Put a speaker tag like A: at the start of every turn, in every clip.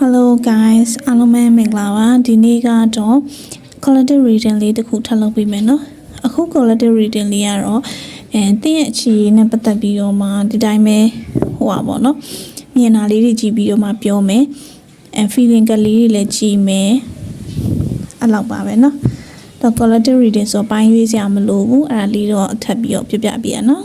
A: Hello guys အားလုံးပဲမင်္ဂလာပါဒီနေ့ကတော့ collective reading လေးတစ်ခုထပ်လုပ်ပေးမယ်เนาะအခု collective reading လေးကတော့အဲတင်းရဲ့အခြေအနေနဲ့ပတ်သက်ပြီးတော့မှဒီတိုင်းပဲဟိုပါပေါ့เนาะမြင်တာလေးတွေကြည့်ပြီးတော့မှပြောမယ်အဲ feeling ကလေးတွေလည်းကြည့်မယ်အဲ့လောက်ပါပဲเนาะတော့ collective reading ဆိုပိုင်းရွေးစရာမလိုဘူးအဲ့ဒါလေးတော့အထပ်ပြီးတော့ပြပြပြရနော်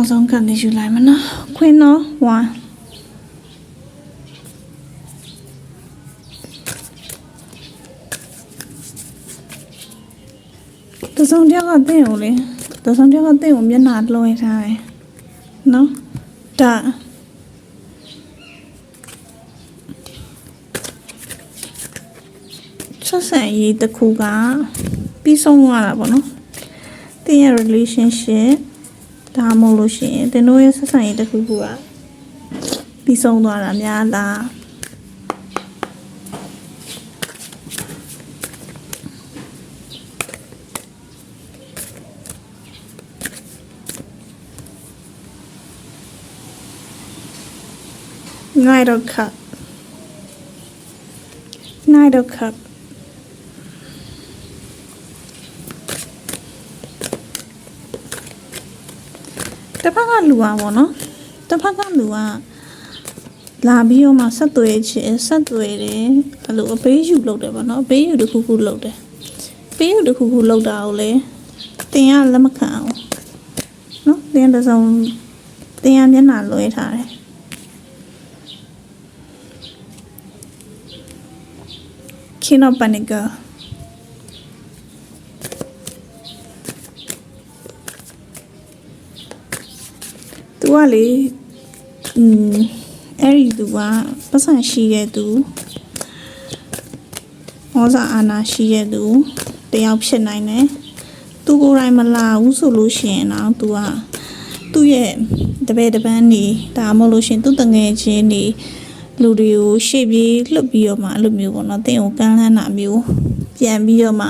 A: တော့ဆုံးခံနေယူလိုက်မနော်ခွင်းနော်ဝါတစုံတယောက်ကတင့်ကိုလေတစုံတယောက်ကတင့်ကိုမျက်နှာလွှဲထားတယ်နော်ဒါဆက်ဆံရေးတစ်ခုကပြီးဆုံးသွားတာပေါ့နော်တင်းရဲ့ relationship ဒါမှမဟုတ်လို့ရှိရင်သင်တို့ရဲ့ဆက်ဆံရေးတစ်ခုခုကပြီးဆုံးသွားတာများလား Knight of Cup Knight of Cup တစ်ဖက်ကလူอ่ะဗောနော်တစ်ဖက်ကလူอ่ะလာပြီးတော့မှဆက်သွဲချင်ဆက်သွဲတယ်အဲ့လိုအပေးယူလုပ်တယ်ဗောနော်အပေးယူတစ်ခုခုလုပ်တယ်အပေးယူတစ်ခုခုလုပ်တာကိုလေတင်ရလက်မခံအောင်နော်တင်တစ်စုံတင်ရမျက်နှာလွှဲထားတယ် King of Panic သူက လေอืมအဲ့ဒီသူကပတ်စံရှိတဲ့သူဟောစာအာနာရှိတဲ့သူတယောက်ဖြစ်နိုင်တယ်သူကိုယ်တိုင်မလာဘူးဆိုလို့ရှိရင်တော့သူကသူ့ရဲ့တပည့်တပန်းနေဒါမှမဟုတ်လို့ရှိရင်သူ့တငယ်ချင်းနေလူတွေကိုရှေ့ပြေးလှုပ်ပြီးတော့မှအဲ့လိုမျိုးပေါ့နော်တင်းကိုကမ်းလှမ်းတာမျိုးပြန်ပြီးတော့မှ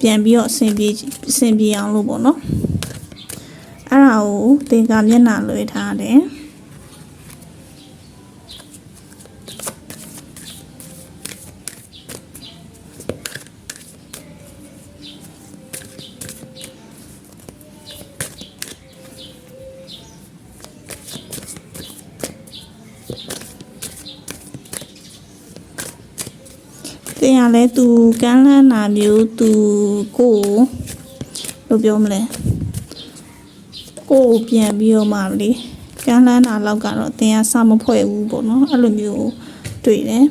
A: ပြန်ပြီးတော့အဆင်ပြေအဆင်ပြေအောင်လို့ပေါ့နော် အဲ့ဒါကိုသင်္ကာမျက်နှာလွှဲထားတယ်တင်ရလဲသူကမ်းလှမ်းတာမျိုးသူကိုယ်ကိုဘယ်လိုပြောမလဲ ကိုယ်ကိုပြန်ပြီးတော့မှလေကမ်းလှမ်းတာလောက်ကတော့တင်ရစမဖွဲ့ဘူးပေါ့နော်အဲ့လိုမျိုးတွေ့တယ်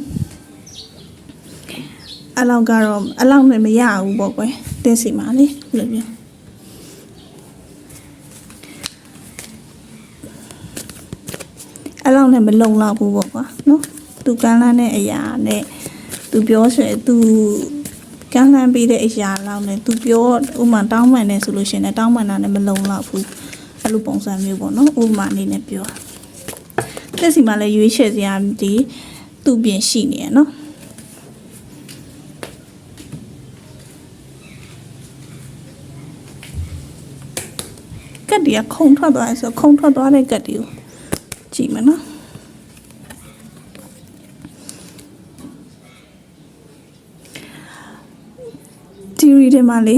A: အဲ့လောက်ကတော့အဲ့လောက်နဲ့မရဘူးပေါ့ကွယ်တင်းစီမှာလေအဲ့လိုမျိုးအဲ့လောက်နဲ့မလုံလောက်ဘူးပေါ့ကွာနော်သူကမ်းလှမ်းတဲ့အရာနဲ့သူပြောဆိုသူကမ်းလှမ်းပေးတဲ့အရာလောက်နဲ့သူပြောဥမာတောင်းပန်နေဆိုလို့ရှိရင်လည်းတောင်းပန်တာနဲ့မလုံလောက်ဘူး အဲ့လိုပုံစံမျိုးပေါ့နော်ဥပမာအနေနဲ့ပြောတက်စီမှာလည်းရွေးချယ်စရာဒီသူ့ပြင်ရှိနေရနော်ကတ်ဒီကခုံထွက်သွားတယ်ဆိုတော့ခုံထွက်သွားတဲ့ကတ်ဒီကိုကြည့်မယ်နော်ဒီရီထဲမှာလေ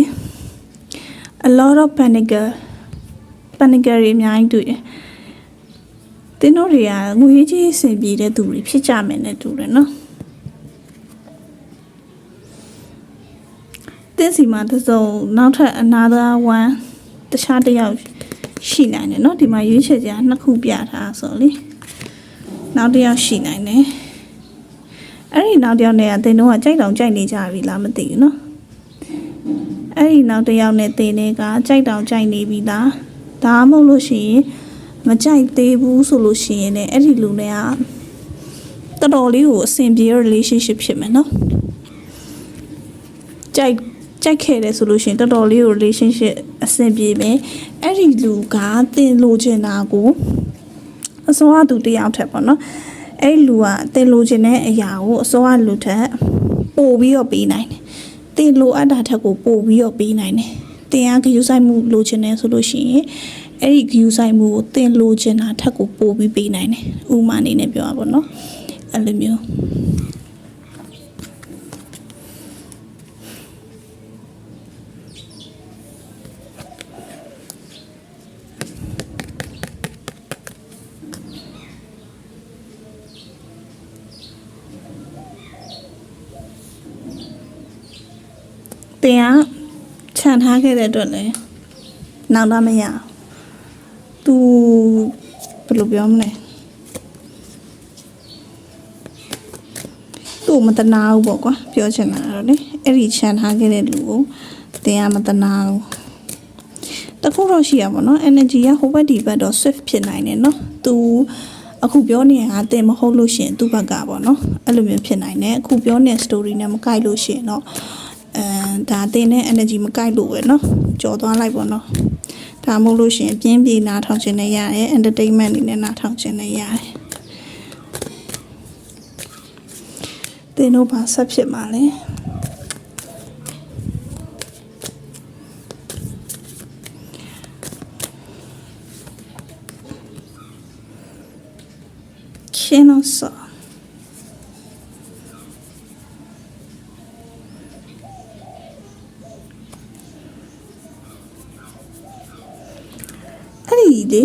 A: a lot of panic ပန်နဂရီအများကြီးတွေ့တယ်။တင်းတို့တွေကငွေကြီးအဆင်ပြေတဲ့သူတွေဖြစ်ကြမယ်နဲ့တူတယ်နော်။တင်းစီမှာတစ်စုံနောက်ထပ် another one တခြားတစ်ယောက်ရှိနိုင်တယ်နော်ဒီမှာရွေးချယ်ကြနှစ်ခုပြထားဆိုလေနောက်တစ်ယောက်ရှိနိုင်တယ်အဲ့ဒီနောက်တစ်ယောက်နဲ့ကတင်းတို့ကကြိုက်တောင်ကြိုက်နေကြပြီလားမသိဘူးနော်အဲ့ဒီနောက်တစ်ယောက်နဲ့တင်းတွေကကြိုက်တောင်ကြိုက်နေပြီလား ဒါမှမဟုတ်လို့ရှိရင်မကြိုက်သေးဘူးဆိုလို့ရှိရင်လည်းအဲ့ဒီလူနဲ့ကတော်တော်လေးကိုအဆင်ပြေတဲ့ relationship ဖြစ်မယ်နော်ကြိုက်ကြိုက်ခဲ့တယ်ဆိုလို့ရှိရင်တော်တော်လေးကို relationship အဆင်ပြေမယ်အဲ့ဒီလူကတင်လိုချင်တာကိုအစောကသူတယောက်ထက်ပေါ့နော်အဲ့ဒီလူကတင်လိုချင်တဲ့အရာကိုအစောကလူထက်ပို့ပြီးတော့ပေးနိုင်တယ်တင်လိုအပ်တာထက်ကိုပို့ပြီးတော့ပေးနိုင်တယ် တင်ရဂယူဆိုင်မှုလိုချင်တယ်ဆိုလို့ရှိရင်အဲ့ဒီဂယူဆိုင်မှုကိုတင်လိုချင်တာထက်ကိုပိုပြီးပေးနိုင်တယ်ဥမာအနေနဲ့ပြောရပါတော့အဲ့လိုမျိုးတင်က ခြံထားခဲ့တဲ့အတွက်လည်းနောက်တော့မရသူဘယ်လိုပြောမလဲသူ့မတနာဘူးပေါ့ကွာပြောချင်တာတော့လေအဲ့ဒီခြံထားခဲ့တဲ့လူကိုတင်ရမတနာဘူးတခုတော့ရှိရပါတော့ energy ကဟိုဘက်ဒီဘက်တော့ swift ဖြစ်နိုင်တယ်နော်သူအခုပြောနေတာအတင်မဟုတ်လို့ရှင်သူ့ဘက်ကပေါ့နော်အဲ့လိုမျိုးဖြစ်နိုင်တယ်အခုပြောနေတဲ့ story နဲ့မကိုက်လို့ရှင်တော့ ဒါတင်တဲ့ energy မကိုက်လို့ပဲเนาะကြော်သွားလိုက်ပေါ့เนาะဒါမဟုတ်လို့ရှရင်ပြင်းပြေနားထောင်ခြင်းနဲ့ရတယ် entertainment အနေနဲ့နားထောင်ခြင်းနဲ့ရတယ်တင်တို့ဘာဆက်ဖြစ်မှာလဲ အဲ့ဒီလေ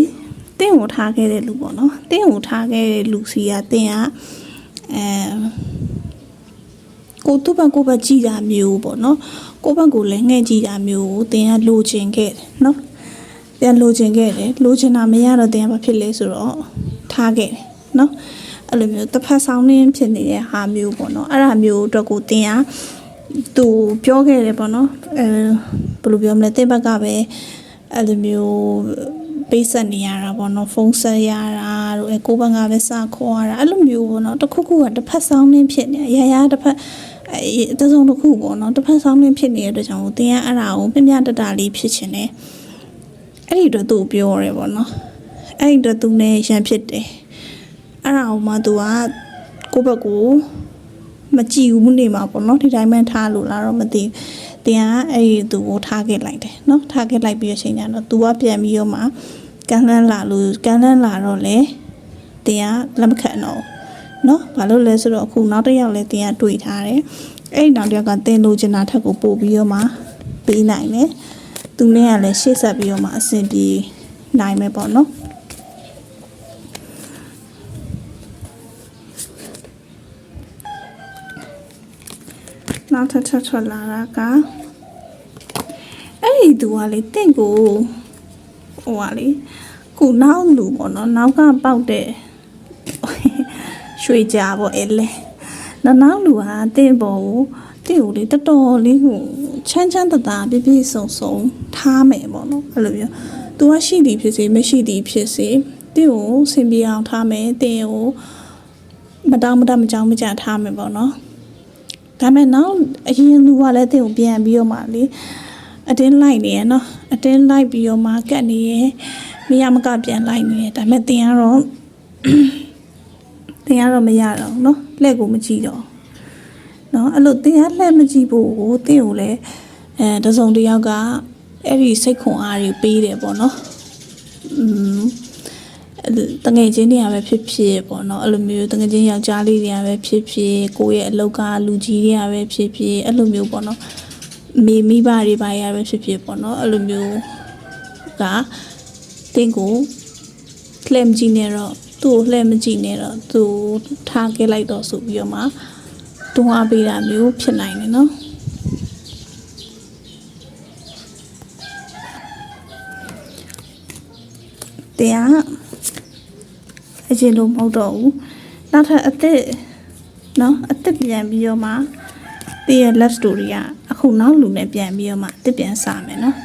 A: တင်းကိုထားခဲ့တဲ့လူပေါ့နော်တင်းကိုထားခဲ့တဲ့လူစီကတင်းကအဲကိုသူ့ဘက်ကိုယ့်ဘက်ကြည်တာမျိုးပေါ့နော်ကိုယ့်ဘက်ကိုလည်းငှဲ့ကြည့်တာမျိုးကိုတင်းကလိုချင်ခဲ့တယ်နော်တင်းလိုချင်ခဲ့တယ်လိုချင်တာမရတော့တင်းကဘာဖြစ်လဲဆိုတော့ထားခဲ့တယ်နော်အဲ့လိုမျိုးတစ်ဖက်ဆောင်နှင်းဖြစ်နေတဲ့ဟာမျိုးပေါ့နော်အဲ့ဒါမျိုးအတွက်ကိုတင်းကသူပြောခဲ့တယ်ပေါ့နော်အဲဘယ်လိုပြောမလဲတင်းဘက်ကပဲအဲ့လိုမျိုး ပေးဆက်နေရတာပေါ့နော်ဖုန်းဆက်ရတာတို့အဲကိုဘက်ကပဲစခေါ်ရတာအဲ့လိုမျိုးပေါ့နော်တစ်ခုခုကတစ်ဖက်ဆောင်နှင်းဖြစ်နေရရတစ်ဖက်အဲတစုံတစ်ခုပေါ့နော်တစ်ဖက်ဆောင်နှင်းဖြစ်နေတဲ့အတွက်ကြောင့်တင်းကအဲ့ဒါကိုပြပြတတလေးဖြစ်ချင်တယ်အဲ့ဒီအတွက်သူ့ပြောရဲပေါ့နော်အဲ့ဒီအတွက်သူနဲ့ရန်ဖြစ်တယ်အဲ့ဒါကိုမှသူကကိုဘက်ကိုမကြည့်ဘူးနေမှာပေါ့နော်ဒီတိုင်းမှထားလို့လားတော့မသိဘူး တင်ကအဲ့ဒီသူကိုထားခဲ့လိုက်တယ်နော်ထားခဲ့လိုက်ပြီးရချိန်ကျတော့ तू ကပြန်ပြီးတော့မှကန်လန်းလာလို့ကန်လန်းလာတော့လေတင်ကလက်မခံတော့ဘူးနော်ဘာလို့လဲဆိုတော့အခုနောက်တစ်ယောက်လဲတင်ကတွေ့ထားတယ်အဲ့ဒီနောက်တစ်ယောက်ကတင်လို့ချင်တာထက်ကိုပို့ပြီးတော့မှပေးနိုင်တယ်သူနဲ့ကလည်းရှေ့ဆက်ပြီးတော့မှအဆင်ပြေနိုင်မယ်ပေါ့နော် နောက်ထပ်ထပ်ထွက်လာတာကအဲ့ဒီသူကလေတင့်ကိုဟိုကလေခုနောက်လူပေါ့နော်နောက်ကပေါက်တဲ့ရွှေကြာပေါ့အဲ့လေနောက်နောက်လူကတင့်ပေါ်ကိုတင့်ကိုလေတော်တော်လေးကိုချမ်းချမ်းသာသာပြည့်ပြည့်စုံစုံထားမယ်ပေါ့နော်အဲ့လိုမျိုးသူကရှိသည်ဖြစ်စေမရှိသည်ဖြစ်စေတင့်ကိုဆင်ပြေအောင်ထားမယ်တင့်ကိုမတောင်းမတမကြောင်မကြထားမယ်ပေါ့နော် ဒါပေမဲ့နောက်အရင်လူကလည်းတင်ကိုပြန်ပြီးတော့မှလေအတင်းလိုက်နေရနော်အတင်းလိုက်ပြီးတော့မှကတ်နေရမရမကပြန်လိုက်နေရဒါပေမဲ့တင်ကတော့တင်ကတော့မရတော့ဘူးနော်လက်ကိုမကြည့်တော့နော်အဲ့လိုတင်ကလက်မကြည့်ဖို့ကိုတင်ကိုလည်းအဲတစုံတစ်ယောက်ကအဲ့ဒီစိတ်ခွန်အားတွေပေးတယ်ပေါ့နော်อืม တငယ်ချင်းတွေကပဲဖြစ်ဖြစ်ပေါ့နော်အဲ့လိုမျိုးတငယ်ချင်းယောက်ျားလေးတွေကပဲဖြစ်ဖြစ်ကိုယ့်ရဲ့အလောက်ကလူကြီးတွေကပဲဖြစ်ဖြစ်အဲ့လိုမျိုးပေါ့နော်မိမိဘတွေပါရပဲဖြစ်ဖြစ်ပေါ့နော်အဲ့လိုမျိုးကတင်းကိုလှည့်မကြည့်နဲ့တော့သူ့ကိုလှည့်မကြည့်နဲ့တော့သူထားခဲ့လိုက်တော့ဆိုပြီးတော့မှတွန်းအားပေးတာမျိုးဖြစ်နိုင်တယ်နော်တရား အရင်လိုမဟုတ်တော့ဘူးနောက်ထပ်အစ်စ်နော်အစ်စ်ပြန်ပြီးတော့မှတေးရဲ့ love story ကအခုနောက်လူနဲ့ပြန်ပြီးတော့မှအစ်စ်ပြန်စမယ်နော်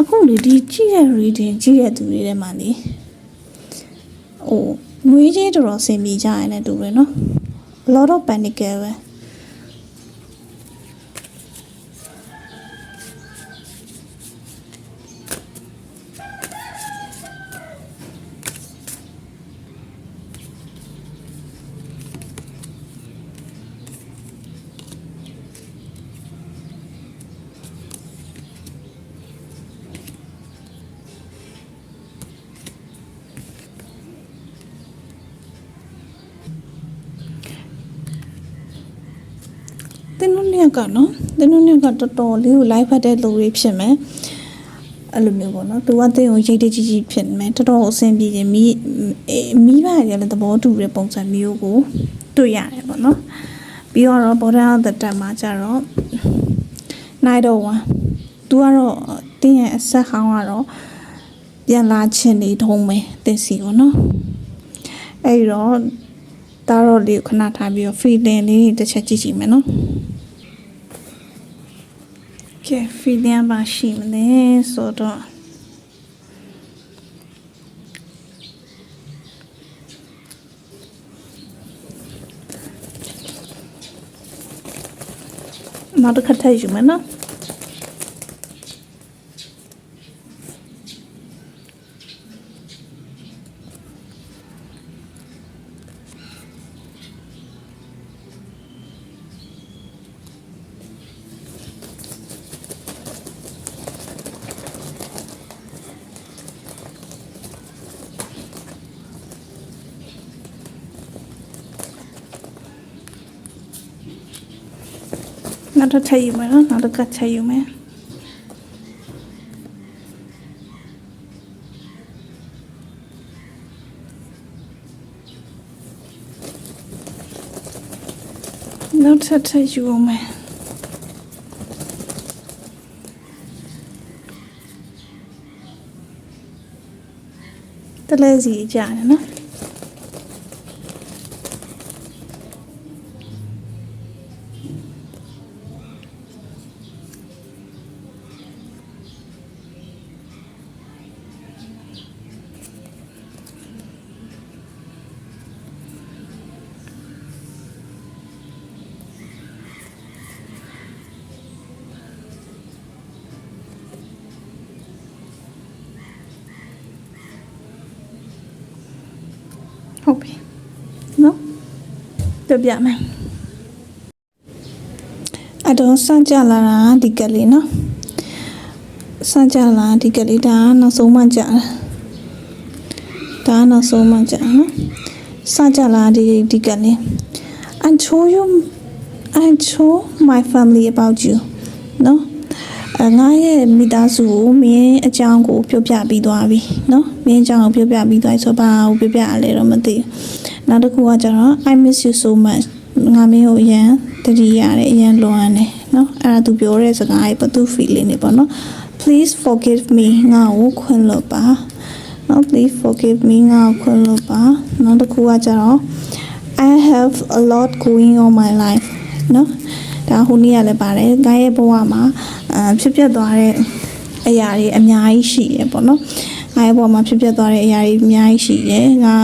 A: အခုလေဒီကြည့်ရ reading ကြည့်ရသူတွေထဲမှာလေဟိုငွေကြီးတော်တော်ဆင်ပြေကြရတယ်တူတယ်နော် a lot of panic ပဲ က်ကနော်သင်တို့နှစ်ယောက်ကတော်တော်လေးကို live ဖတ်တဲ့လူတွေဖြစ်မယ်အဲ့လိုမျိုးပေါ့နော်သူကသင်ကိုရိတ်တကြီးကြီးဖြစ်မယ်တော်တော်အဆင်ပြေတယ်မိအေးမိဘရလည်းသဘောတူတဲ့ပုံစံမျိုးကိုတွေ့ရတယ်ပေါ့နော်ပြီးတော့ border of the tab မှာကျတော့ night of one သူကတော့တင်းရဲ့အဆက်ဟောင်းကတော့ပြန်လာခြင်းနေထုံးမယ်တင်စီကိုနော်အဲ့ဒီတော့တာတော့လေးကိုခဏထားပြီးတော့ feeling လေးတစ်ချက်ကြည့်ကြည့်မယ်နော် ကဲ feeling ပါရှိမလဲဆိုတော့နောက်တစ်ခါထည့်ယူမယ်နော် တစ်ထည့်ယူမယ်နော်နောက်တစ်ခါထည့်ယူမယ်နောက်ထပ်ထည့်ယူအောင်မယ်တလဲစီကြာတယ်နော် ဟုတ်ပြီနော်ပြပြမယ်အတော့စကြလာတာဒီကလေးနော်စကြလာဒီကလေးဒါနောက်ဆုံးမှကြာတာဒါနောက်ဆုံးမှကြာနော်စကြလာဒီဒီကလေး I told you I told my family about you နော်အ ငါရဲ့မိသားစုကိုမင်းအကြောင်းကိုပြောပြပြီးသွားပြီနော်မင်းအကြောင်းကိုပြောပြပြီးသွားဆိုပါဘူးပြောပြရလဲတော့မသိနောက်တစ်ခုကကျတော့ I miss you so much ငါမင်းကိုအရန်တတိရတယ်အရန်လွန်တယ်နော်အဲ့ဒါသူပြောတဲ့စကားကြီးဘာသူ feeling နေပေါ့နော် please forgive me ငါ့ကိုခွင့်လွှတ်ပါနော် please forgive me ငါ့ကိုခွင့်လွှတ်ပါနောက်တစ်ခုကကျတော့ I have a lot going on my life နော် ဒါဟိုနေ့ကလည်းပါတယ်။ငါရဲ့ဘဝမှာအာဖြစ်ပျက်သွားတဲ့အရာတွေအများကြီးရှိရပေါ့နော်။ငါရဲ့ဘဝမှာဖြစ်ပျက်သွားတဲ့အရာတွေအများကြီးရှိရ။ငါ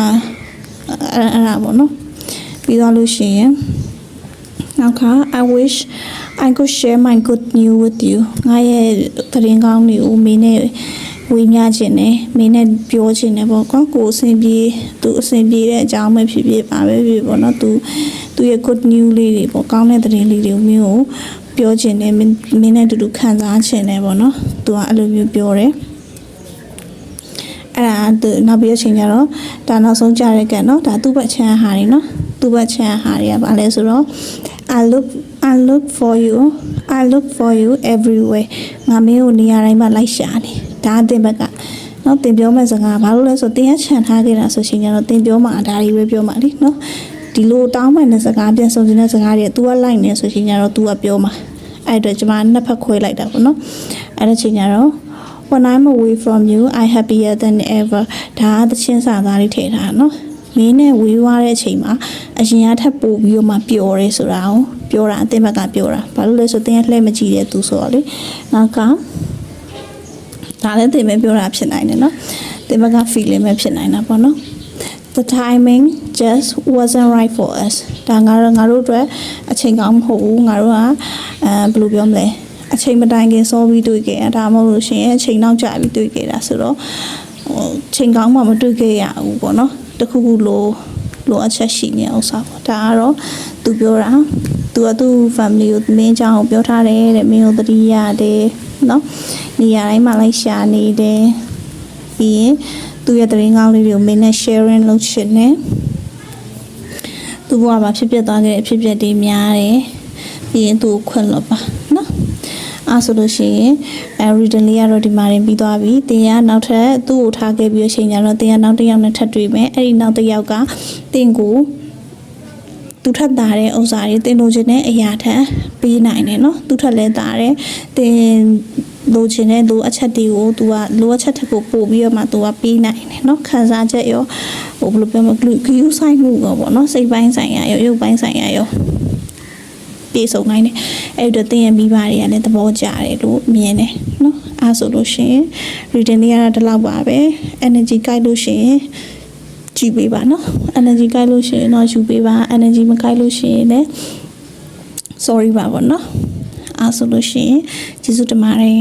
A: အဲ့အဲ့ဒါပေါ့နော်။ပြီးတော့လို့ရှိရင်နောက်က I wish I could share my good news with you ငါရဲ့သတင်းကောင်းတွေကိုမင်းနဲ့ဝေမျှခြင်းနဲ့မင်းနဲ့ပြောခြင်းနဲ့ပေါ့ကွာကိုယ်အဆင်ပြေသူအဆင်ပြေတဲ့အကြောင်းပဲဖြစ်ဖြစ်ပါပဲဖြစ်ပေါ့နော်သူ သူရဲ့ good news လေးတွေပေါ့ကောင်းတဲ့သတင်းလေးတွေကိုမျိုးကိုပြောခြင်းနဲ့မင်းမင်းနဲ့အတူတူခံစားခြင်းနဲ့ပေါ့နော်သူကအဲ့လိုမျိုးပြောတယ်အဲ့ဒါသူနောက်ပြီးအချိန်ကျတော့ဒါနောက်ဆုံးကြတဲ့ကတ်နော်ဒါသူ့ဘက်ချမ်းဟာတွေနော်သူ့ဘက်ချမ်းဟာတွေကဘာလဲဆိုတော့ I look I look for you I look for you everywhere ငါမင်းကိုနေရာတိုင်းမှာလိုက်ရှာနေဒါအတင်ဘက်ကနော်တင်ပြောမဲ့စကားဘာလို့လဲဆိုတင်ရချန်ထားခဲ့တာဆိုရှင်ကျတော့တင်ပြောမှဒါတွေပဲပြောမှလीနော် ဒီလိုတောင်းပန်တဲ့စကားပြန်ဆုံးနေတဲ့စကားတွေ तू ကလိုက်နေဆိုရှင်ကျတော့ तू ကပြောမှာအဲ့အတွက်ကျွန်မနှစ်ဖက်ခွဲလိုက်တာပေါ့နော်အဲ့ဒါချိန်ကျတော့ when i'm away from you i happier than ever ဒါကသချင်းစာသားလေးထည့်ထားနော်မင်းနဲ့ဝေးသွားတဲ့အချိန်မှာအရင်ကထပ်ပို့ပြီးတော့မှပျော်ရဲဆိုတာကိုပြောတာအတင်းဘက်ကပြောတာဘာလို့လဲဆိုတင်းလှည့်မကြည့်တဲ့သူဆိုတော့လေနောက်ကဒါလည်းတင်ပဲပြောတာဖြစ်နိုင်တယ်နော်တင်ဘက်က feeling ပဲဖြစ်နိုင်တာပေါ့နော် the timing just wasn't right for us ဒါငါတို့ငါတို့အတွက်အချိန်ကောင်းမဟုတ်ဘူးငါတို့ကအဲဘယ်လိုပြောမလဲအချိန်မတိုင်ခင်စောပြီးတွေ့ခဲ့ရဒါမှမဟုတ်လို့ရှိရင်အချိန်နောက်ကျပြီးတွေ့ခဲ့တာဆိုတော့ဟိုချိန်ကောင်းမှမတွေ့ခဲ့ရဘူးပေါ့နော်တခုခုလိုလိုအပ်ချက်ရှိနေအောင်စားပေါ့ဒါကတော့သူပြောတာသူကသူ့ family ကိုမင်းအကြောင်းပြောထားတယ်တဲ့မင်းကိုတတိယတယ်နော်နေရာတိုင်းမှာလိုက်ရှာနေတယ်ပြီးရင် သူ့ရဲ့သတင်းကောင်းလေးတွေကိုမင်းနဲ့ sharing လုပ်ချင်တယ်သူ့ဘဝမှာဖြစ်ပျက်သွားခဲ့တဲ့အဖြစ်အပျက်တွေများတယ်ပြီးရင်သူ့ကိုခွင့်လွှတ်ပါနော်အားဆိုလို့ရှိရင်အဲ reading လေးကတော့ဒီမှာရင်ပြီးသွားပြီတင်ရနောက်ထပ်သူ့ကိုထားခဲ့ပြီးအချိန်ကျတော့တင်ရနောက်တစ်ယောက်နဲ့ထပ်တွေ့မယ်အဲ့ဒီနောက်တစ်ယောက်ကတင်ကိုသူထက်တာတဲ့ဥစ္စာတွေတင်လို့ခြင်းတဲ့အရာထက်ပေးနိုင်တယ်နော်သူထက်လဲတာတယ်တင် လိုချင်တဲ့လိုအချက်တွေကို तू ကလိုအပ်ချက်တစ်ခုပို့ပြီးတော့မှ तू ကပေးနိုင်တယ်เนาะခံစားချက်ရောဟိုဘယ်လိုပြောမလဲဂယူးဆိုင်မှုရောပေါ့เนาะစိတ်ပိုင်းဆိုင်ရာရောရုပ်ပိုင်းဆိုင်ရာရောပြေဆုံးနိုင်တယ်အဲ့တော့တင်းရဲ့မိဘတွေကလည်းသဘောကျတယ်လို့မြင်တယ်เนาะအားဆိုလို့ရှိရင် reading လေးကတော့ဒီလောက်ပါပဲ energy guide လို့ရှိရင်ကြည့်ပေးပါเนาะ energy guide လို့ရှိရင်တော့ယူပေးပါ energy မ guide လို့ရှိရင်လည်း sorry ပါပေါ့เนาะ အားဆိုလို့ရှိရင်ကျေးဇူးတင်ပါတယ်